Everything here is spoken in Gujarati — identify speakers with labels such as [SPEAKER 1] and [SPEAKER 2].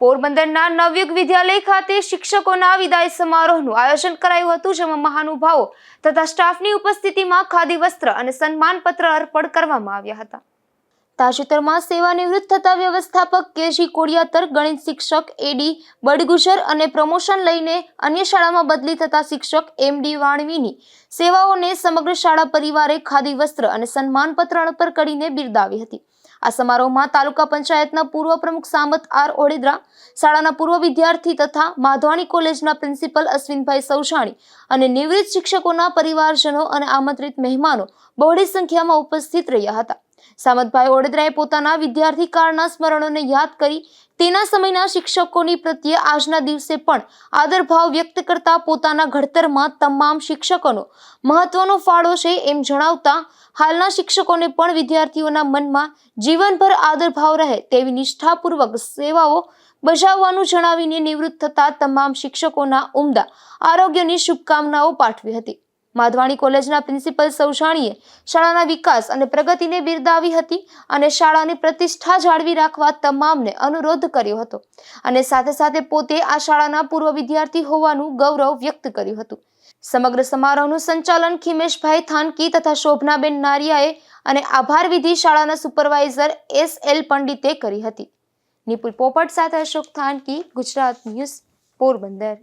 [SPEAKER 1] પોરબંદરના નવયુગ વિદ્યાલય ખાતે શિક્ષકોના વિદાય સમારોહનું આયોજન કરાયું હતું, જેમાં મહાનુભાવો તથા સ્ટાફની ઉપસ્થિતિમાં ખાદી, વસ્ત્ર અને સન્માનપત્ર અર્પણ કરવામાં આવ્યા હતા. તાજેતરમાં સેવાનિવૃત્ત થતા વ્યવસ્થાપક કેજી કોડિયાતર, ગણિત શિક્ષક એડી બડગુજર અને પ્રમોશન લઈને અન્ય શાળામાં બદલી થતા શિક્ષક એમડી વાણવીની સેવાઓને સમગ્ર શાળા પરિવારે ખાદી, વસ્ત્ર અને સન્માનપત્ર અર્પણ કરીને બિરદાવી હતી. આ સમારોહમાં તાલુકા પંચાયતના પૂર્વ પ્રમુખ સામત આર ઓડેદરા, શાળાના પૂર્વ વિદ્યાર્થી તથા માધવાણી કોલેજના પ્રિન્સિપલ અશ્વિનભાઈ સૌસાણી અને નિવૃત્ત શિક્ષકોના પરિવારજનો અને આમંત્રિત મહેમાનો બહોળી સંખ્યામાં ઉપસ્થિત રહ્યા હતા. સામતભાઈ ઓડેદરાએ પોતાના વિદ્યાર્થી કાળના સ્મરણોને યાદ કરી તેના સમયના શિક્ષકોની પ્રત્યે આજના દિવસે પણ આદરભાવ વ્યક્ત કરતા પોતાના ઘડતરમાં તમામ શિક્ષકોનો મહત્વનો ફાળો છે એમ જણાવતા હાલના શિક્ષકોને પણ વિદ્યાર્થીઓના મનમાં જીવનભર આદરભાવ રહે તેવી નિષ્ઠાપૂર્વક સેવાઓ બજાવવાનું જણાવીને નિવૃત્ત થતા તમામ શિક્ષકોના ઉમદા આરોગ્યની શુભકામનાઓ પાઠવી હતી. માધવાણી કોલેજના પ્રિન્સિપલ સૌજાણીએ શાળાના વિકાસ અને પ્રગતિને બિરદાવી હતી અને શાળાની પ્રતિષ્ઠા જાળવી રાખવા તમામને અનુરોધ કર્યો હતો. અને સાથે સાથે પોતે આ શાળાના પૂર્વ વિદ્યાર્થી હોવાનું ગૌરવ વ્યક્ત કર્યું હતું. સમગ્ર સમારોહનું સંચાલન ખિમેશભાઈ થાનકી તથા શોભનાબેન નારિયાએ અને આભાર વિધિ શાળાના સુપરવાઇઝર એસ એલ પંડિતે કરી હતી. નિપુલ પોપટ સાથે અશોક થાનકી, ગુજરાત ન્યૂઝ, પોરબંદર.